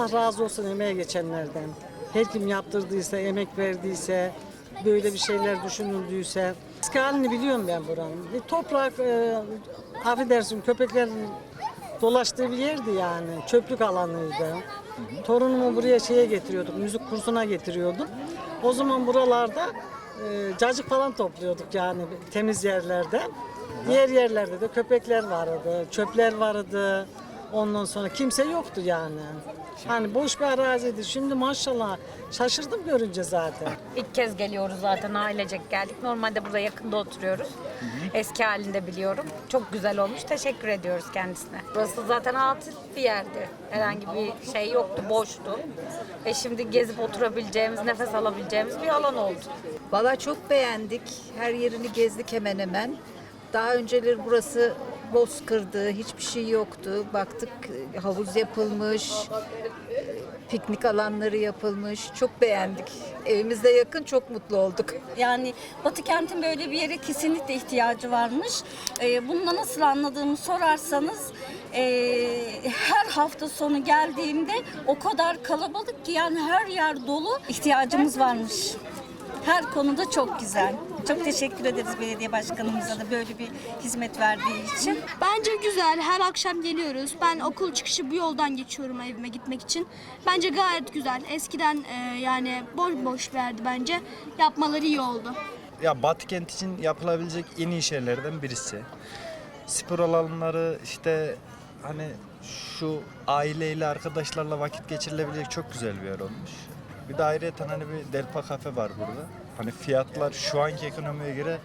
Allah razı olsun emeğe geçenlerden. Her kim yaptırdıysa, emek verdiyse, böyle bir şeyler düşünüldüyse. Eski halini biliyorum ben buranın. Bir toprak, e, affedersin köpeklerin dolaştığı bir yerdi yani. Çöplük alanıydı. Torunumu buraya şeye getiriyorduk, müzik kursuna getiriyordum. O zaman buralarda e, cacık falan topluyorduk yani temiz yerlerde. Diğer yerlerde de köpekler vardı, çöpler vardı. Ondan sonra kimse yoktu yani. Hani boş bir araziydi. Şimdi maşallah şaşırdım görünce zaten. İlk kez geliyoruz zaten ailecek geldik. Normalde burada yakında oturuyoruz. Eski halinde biliyorum. Çok güzel olmuş. Teşekkür ediyoruz kendisine. Burası zaten atıl bir yerdi. Herhangi bir şey yoktu, boştu. Ve şimdi gezip oturabileceğimiz, nefes alabileceğimiz bir alan oldu. Valla çok beğendik. Her yerini gezdik hemen hemen. Daha önceleri burası bozkırdı, hiçbir şey yoktu. Baktık havuz yapılmış, piknik alanları yapılmış. Çok beğendik. Evimizde yakın, çok mutlu olduk. Yani Batı kentin böyle bir yere kesinlikle ihtiyacı varmış. Ee, bunu da nasıl anladığımı sorarsanız e, her hafta sonu geldiğimde o kadar kalabalık ki yani her yer dolu ihtiyacımız varmış. Her konuda çok güzel. Çok teşekkür ederiz belediye başkanımıza da böyle bir hizmet verdiği için. Bence güzel. Her akşam geliyoruz. Ben okul çıkışı bu yoldan geçiyorum evime gitmek için. Bence gayet güzel. Eskiden e, yani boş boş verdi bence. Yapmaları iyi oldu. Ya Batı kent için yapılabilecek en iyi şeylerden birisi. Spor alanları işte hani şu aileyle arkadaşlarla vakit geçirilebilecek çok güzel bir yer olmuş. Bir de ayrıca hani bir Delpa kafe var burada. Hani fiyatlar şu anki ekonomiye göre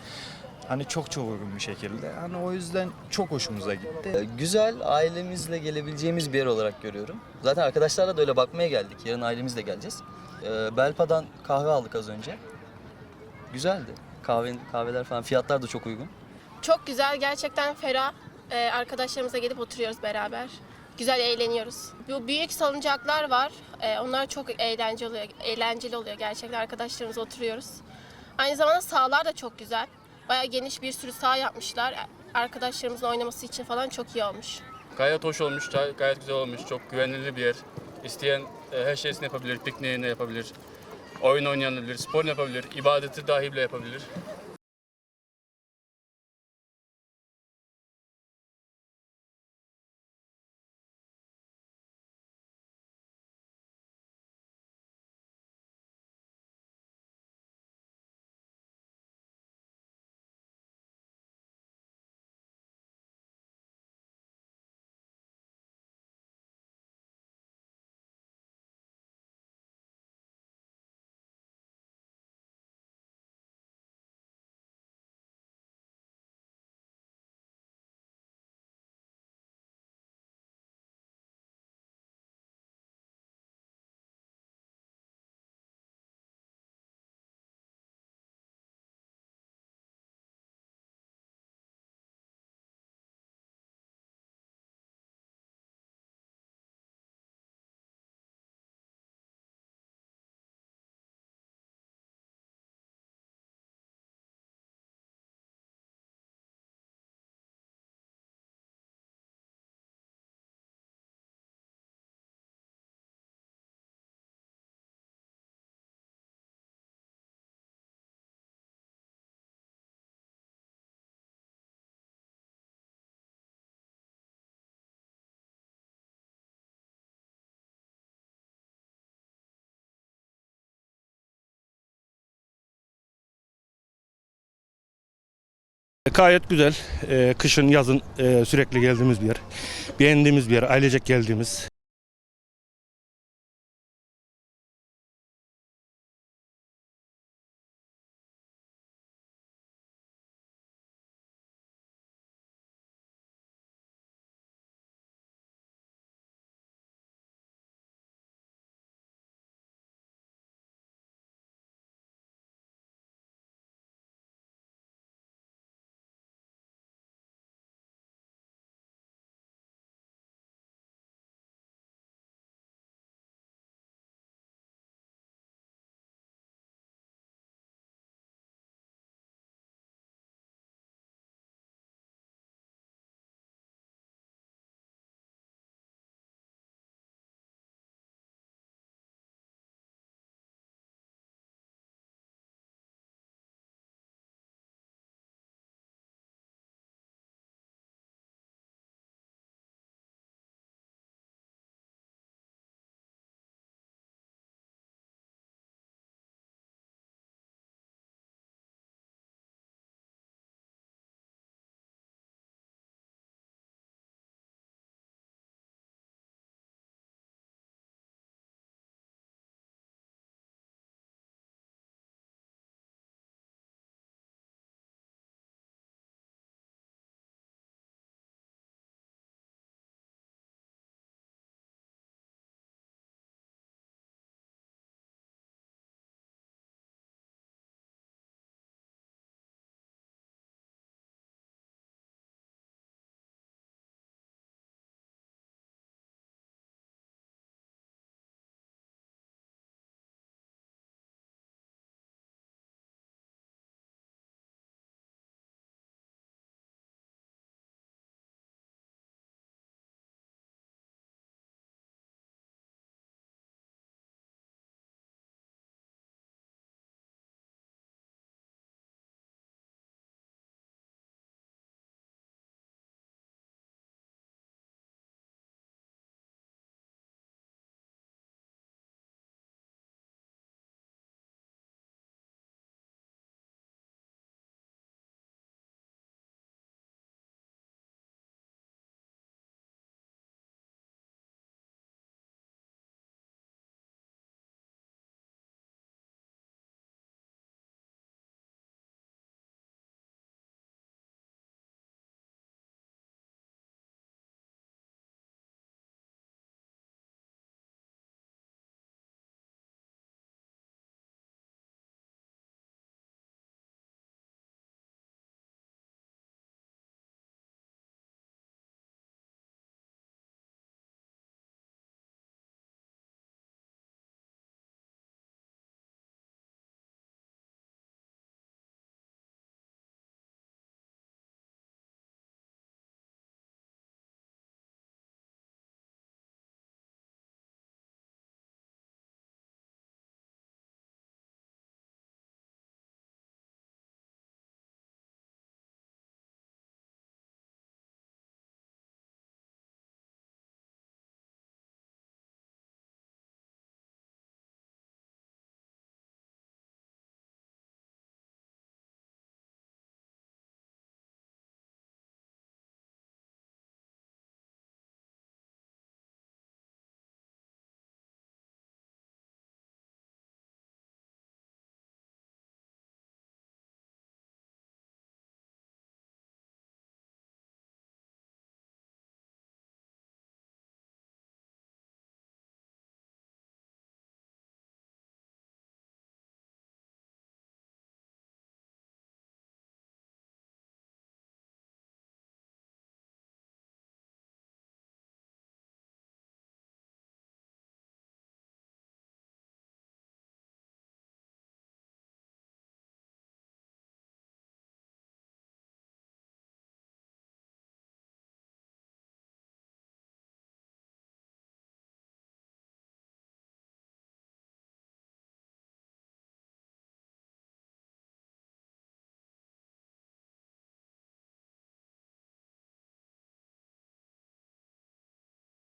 hani çok çok uygun bir şekilde. Hani o yüzden çok hoşumuza gitti. Ee, Güzel, ailemizle gelebileceğimiz bir yer olarak görüyorum. Zaten arkadaşlarla da öyle bakmaya geldik. Yarın ailemizle geleceğiz. Ee, Belpa'dan kahve aldık az önce. Güzeldi. Kahve, kahveler falan, fiyatlar da çok uygun. Çok güzel, gerçekten ferah. Ee, arkadaşlarımızla gelip oturuyoruz beraber. Güzel eğleniyoruz. Bu büyük salıncaklar var. Ee, onlar çok eğlenceli oluyor, eğlenceli oluyor gerçekten. Arkadaşlarımızla oturuyoruz. Aynı zamanda sahalar da çok güzel. Bayağı geniş bir sürü saha yapmışlar. Arkadaşlarımızın oynaması için falan çok iyi olmuş. Gayet hoş olmuş, gay- gayet güzel olmuş. Çok güvenilir bir yer. İsteyen e, her şeyini yapabilir, pikniğini yapabilir. Oyun oynayabilir, spor yapabilir, ibadeti dahi bile yapabilir. Gayet güzel. Ee, kışın, yazın e, sürekli geldiğimiz bir yer. Beğendiğimiz bir yer, ailecek geldiğimiz.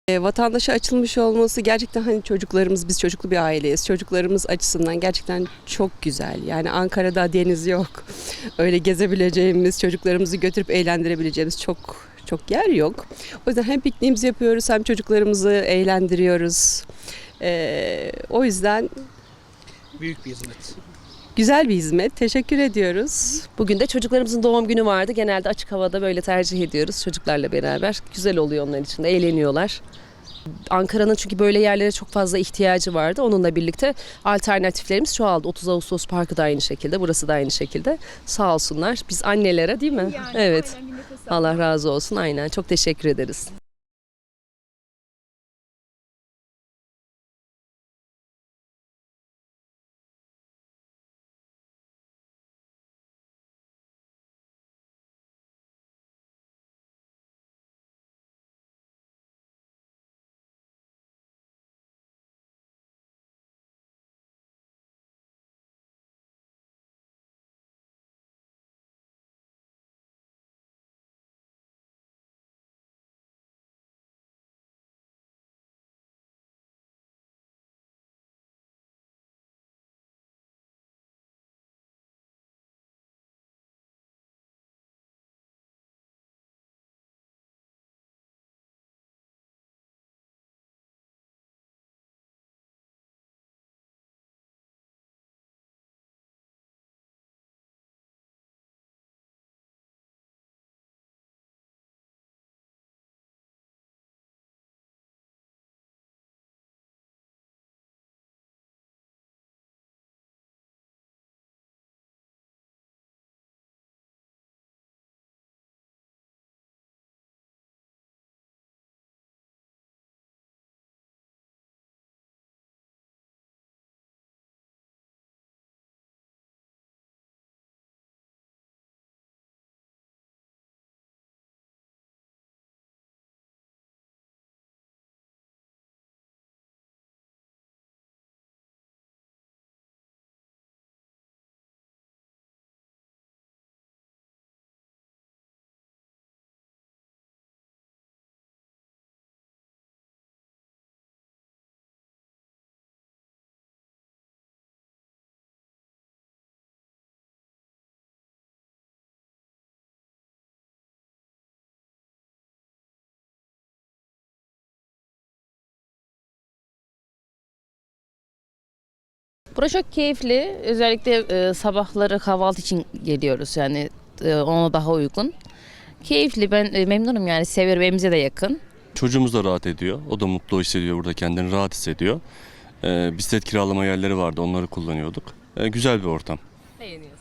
Vatandaşa açılmış olması gerçekten hani çocuklarımız biz çocuklu bir aileyiz. Çocuklarımız açısından gerçekten çok güzel. Yani Ankara'da deniz yok. Öyle gezebileceğimiz, çocuklarımızı götürüp eğlendirebileceğimiz çok çok yer yok. O yüzden hem pikniğimizi yapıyoruz hem çocuklarımızı eğlendiriyoruz. E, o yüzden Büyük bir hizmet. Güzel bir hizmet. Teşekkür ediyoruz. Bugün de çocuklarımızın doğum günü vardı. Genelde açık havada böyle tercih ediyoruz çocuklarla beraber. Güzel oluyor onlar için de eğleniyorlar. Ankara'nın çünkü böyle yerlere çok fazla ihtiyacı vardı. Onunla birlikte alternatiflerimiz çoğaldı. 30 Ağustos Parkı da aynı şekilde, burası da aynı şekilde. Sağ olsunlar. Biz annelere değil mi? evet. Allah razı olsun. Aynen. Çok teşekkür ederiz. Burası çok keyifli. Özellikle e, sabahları kahvaltı için geliyoruz yani e, ona daha uygun. Keyifli ben e, memnunum yani seviyorum evimize de yakın. Çocuğumuz da rahat ediyor. O da mutlu hissediyor burada kendini rahat hissediyor. Ee, bisiklet kiralama yerleri vardı onları kullanıyorduk. Ee, güzel bir ortam. Beğeniyoruz.